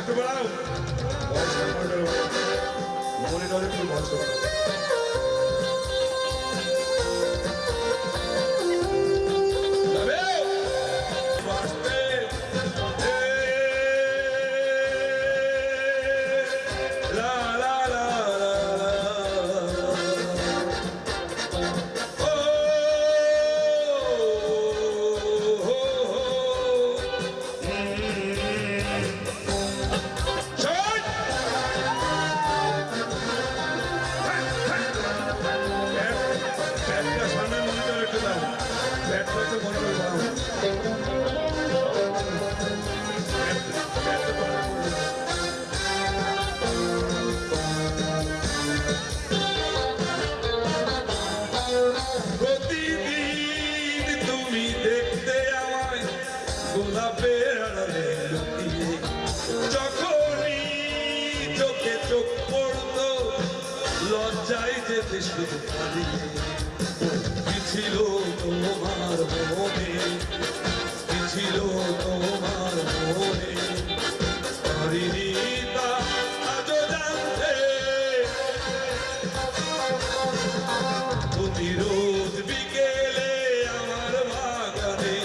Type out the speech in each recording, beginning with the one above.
একটু বাড়াও। মনে করে একটু বন্ধ ব্যাটটা একটু মনিটর দাও ছিল তোমার মনে কি ছিল তোমার মনে? পারিনি বিকেলে আমার বাগানে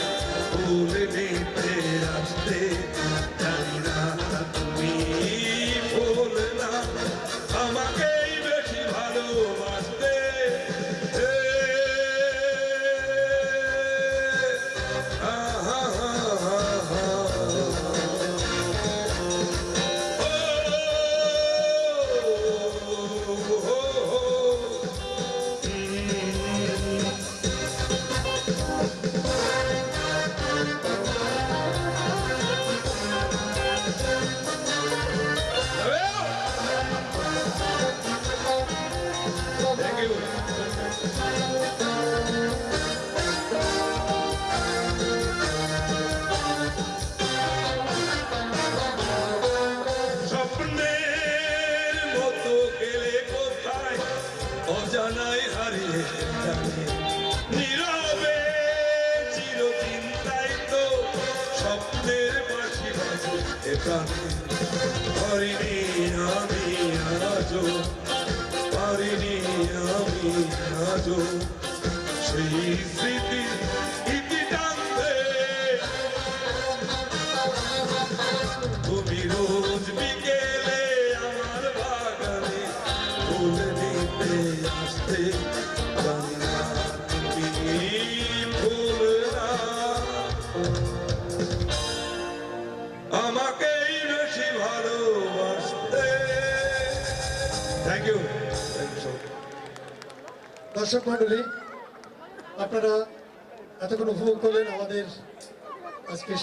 অজানায় হারিয়ে নীরবে তো স্বপ্নের পাখি বাজে আমি আজো আমি বেশি ভালোবাসতে। থ্যাংক ইউ দর্শক মন্ডলী আপনারা এতক্ষণ উপভোগ করলেন আমাদের আজকে